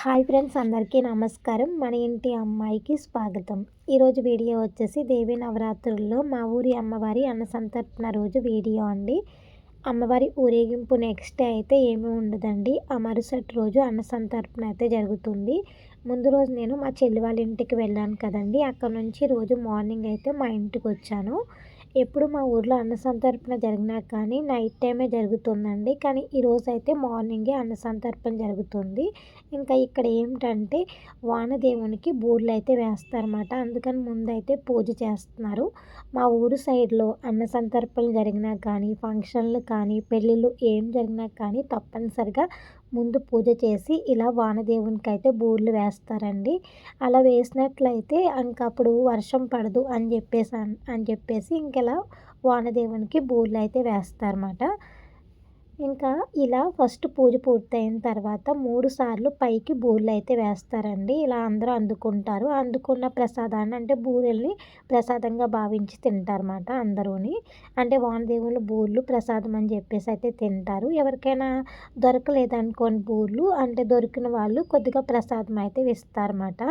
Hi friends అందరికీ నమస్కారం. మన ఇంటి అమ్మాయికి స్వాగతం. ఈరోజు వీడియో వచ్చేసి దేవి నవరాత్రుల్లో మా ఊరి అమ్మవారి అన్నసంతర్పణ రోజు వీడియో అండి. అమ్మవారి ఊరేగింపు నెక్స్ట్ డే అయితే ఏమీ ఉండదండి. ఆ మరుసటి రోజు అన్నసంతర్పణ అయితే జరుగుతుంది. ముందు రోజు నేను మా చెల్లి వాళ్ళ ఇంటికి వెళ్ళాను కదండి. అక్కడ నుంచి రోజు మార్నింగ్ అయితే మా ఇంటికి వచ్చాను. ఎప్పుడు మా ఊర్లో అన్న సంతర్పణ జరిగినా కానీ నైట్ టైమే జరుగుతుందండి. కానీ ఈరోజు అయితే మార్నింగే అన్న సంతర్పణ జరుగుతుంది. ఇంకా ఇక్కడ ఏమిటంటే వానదేవునికి బూర్లు అయితే వేస్తారన్నమాట. అందుకని ముందైతే పూజ చేస్తున్నారు. మా ఊరు సైడ్లో అన్నసంతర్పణలు జరిగినా కానీ ఫంక్షన్లు కానీ పెళ్ళిళ్ళు ఏం జరిగినా కానీ తప్పనిసరిగా ముందు పూజ చేసి ఇలా వానదేవునికి అయితే బూర్లు వేస్తారండి. అలా వేసినట్లయితే ఇంకప్పుడు వర్షం పడదు అని చెప్పేసి అని చెప్పేసి ఇంకెలా వానదేవునికి బూర్లు అయితే వేస్తారన్నమాట. ఇంకా ఇలా ఫస్ట్ పూజ పూర్తయిన తర్వాత మూడు సార్లు పైకి బూరెలు అయితే వేస్తారండి. ఇలా అందరూ అందుకుంటారు. అందుకున్న ప్రసాదాన్ని అంటే బూరెల్ని ప్రసాదంగా భావించి తింటారన్నమాట అందరూని. అంటే వానదేవులు బూర్లు ప్రసాదం అని చెప్పేసి అయితే తింటారు. ఎవరికైనా దొరకలేదనుకోని బూర్లు అంటే దొరికిన వాళ్ళు కొద్దిగా ప్రసాదం అయితే ఇస్తారన్నమాట.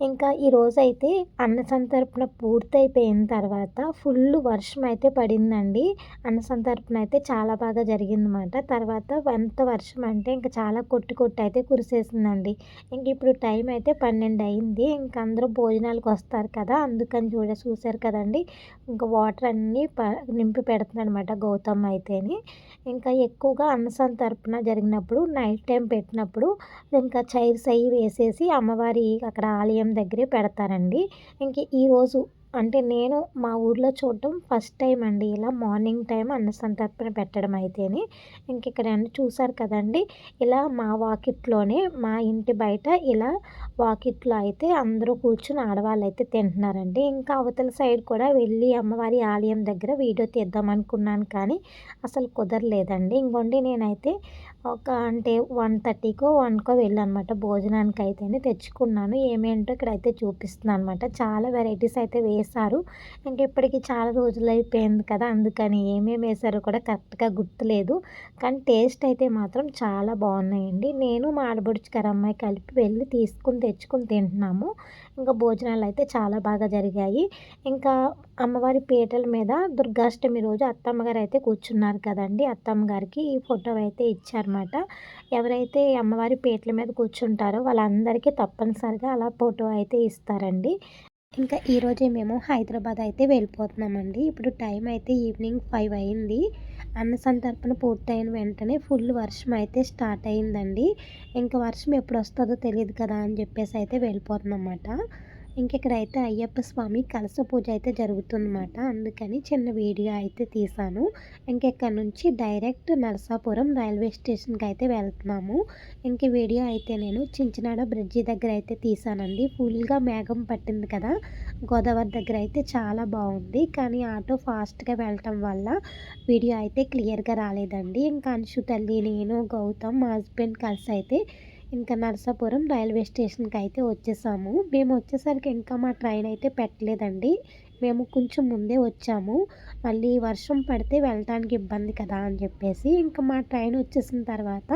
ఇంకా ఈరోజు అయితే అన్న సంతర్పణ పూర్తయిపోయిన తర్వాత ఫుల్ వర్షం అయితే పడిందండి. అన్న సంతర్పణ అయితే చాలా బాగా జరిగిందన్నమాట. తర్వాత ఎంత వర్షం అంటే ఇంకా చాలా కొట్టి కొట్టి అయితే కురిసేసిందండి. ఇంక ఇప్పుడు టైం అయితే పన్నెండు అయింది ఇంక అందరూ భోజనాలకు వస్తారు కదా అందుకని చూడ చూశారు కదండి. ఇంకా వాటర్ అన్నీ ప నింపి పెడుతుందనమాట గౌతమ్ అయితేని. ఇంకా ఎక్కువగా అన్న సంతర్పణ జరిగినప్పుడు నైట్ టైం పెట్టినప్పుడు ఇంకా చైర్స్ అవి వేసేసి అమ్మవారి అక్కడ ఆలయం దగ్గరే పెడతారండి. ఇంక ఈరోజు అంటే నేను మా ఊర్లో చూడటం ఫస్ట్ టైం అండి. ఇలా మార్నింగ్ టైం అన్న సంతర్పణ పెట్టడం అయితేనే ఇంక ఇక్కడ చూసారు కదండి. ఇలా మా వాకిట్లోనే మా ఇంటి బయట ఇలా వాకిట్లో అయితే అందరూ కూర్చుని ఆడవాళ్ళు అయితే తింటున్నారండి. ఇంకా అవతల సైడ్ కూడా వెళ్ళి అమ్మవారి ఆలయం దగ్గర వీడియో తీద్దాం అనుకున్నాను కానీ అసలు కుదరలేదండి. ఇంకోండి నేనైతే ఒక అంటే వన్ థర్టీకో వన్కో వెళ్ళనమాట భోజనానికి అయితేనే తెచ్చుకున్నాను. ఏమేంటో ఇక్కడ అయితే చూపిస్తున్నాను అనమాట చాలా వెరైటీస్ అయితే వేశారు. ఇంక ఇప్పటికి చాలా రోజులు అయిపోయింది కదా అందుకని ఏమేమి వేశారో కూడా కరెక్ట్గా గుర్తులేదు. కానీ టేస్ట్ అయితే మాత్రం చాలా బాగున్నాయండి. నేను మా ఆడబడుచుకారు అమ్మాయి కలిపి వెళ్ళి తీసుకుని తెచ్చుకుని తింటున్నాము. ఇంకా భోజనాలు అయితే చాలా బాగా జరిగాయి. ఇంకా అమ్మవారి పీటల మీద దుర్గాష్టమి రోజు అత్తమ్మగారు అయితే కూర్చున్నారు కదండి. అత్తమ్మగారికి ఈ ఫోటో అయితే ఇచ్చారన్నమాట. ఎవరైతే అమ్మవారి పీటల మీద కూర్చుంటారో వాళ్ళందరికీ తప్పనిసరిగా అలా ఫోటో అయితే ఇస్తారండి. ఇంకా ఈరోజే మేము హైదరాబాద్ అయితే వెళ్ళిపోతున్నామండి. ఇప్పుడు టైం అయితే ఈవినింగ్ ఫైవ్ అయింది. అన్న సంతర్పణ పూర్తయిన వెంటనే ఫుల్ వర్షం అయితే స్టార్ట్ అయిందండి. ఇంకా వర్షం ఎప్పుడు వస్తుందో తెలియదు కదా అని చెప్పేసి అయితే వెళ్ళిపోతున్నమాట ఇంకెక్కడైతే అయ్యప్ప స్వామి కలస పూజ అయితే జరుగుతుందన్నమాట. అందుకని చిన్న వీడియో అయితే తీసాను ఇంకెక్కడ నుంచి డైరెక్ట్ నరసాపురం రైల్వే స్టేషన్కి అయితే వెళ్తున్నాము. ఇంక వీడియో అయితే నేను చించినాడ బ్రిడ్జి దగ్గర అయితే తీసానండి ఫుల్గా మేఘం పట్టింది కదా. గోదావరి దగ్గర అయితే చాలా బాగుంది. కానీ ఆటో ఫాస్ట్గా వెళ్ళటం వల్ల వీడియో అయితే క్లియర్గా రాలేదండి. ఇంకా అంశు తల్లి నేను గౌతమ్ మా హస్బెండ్ కలిసి అయితే ఇంకా నర్సాపురం రైల్వే స్టేషన్కి అయితే వచ్చేసాము. మేము వచ్చేసరికి ఇంకా మా ట్రైన్ అయితే పెట్టలేదండి. మేము కొంచెం ముందే వచ్చాము. మళ్ళీ వర్షం పడితే వెళ్ళటానికి ఇబ్బంది కదా అని చెప్పేసి ఇంకా మా ట్రైన్ వచ్చేసిన తర్వాత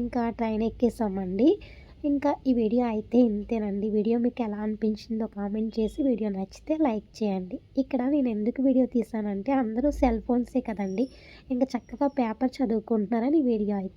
ఇంకా ట్రైన్ ఎక్కేసామండి. ఇంకా ఈ వీడియో అయితే ఇంతేనండి. వీడియో మీకు ఎలా అనిపించిందో కామెంట్ చేసి వీడియో నచ్చితే లైక్ చేయండి. ఇక్కడ నేను ఎందుకు వీడియో తీసానంటే అందరూ సెల్ ఫోన్సే కదండి. ఇంకా చక్కగా పేపర్ చదువుకుంటున్నారని వీడియో అయితే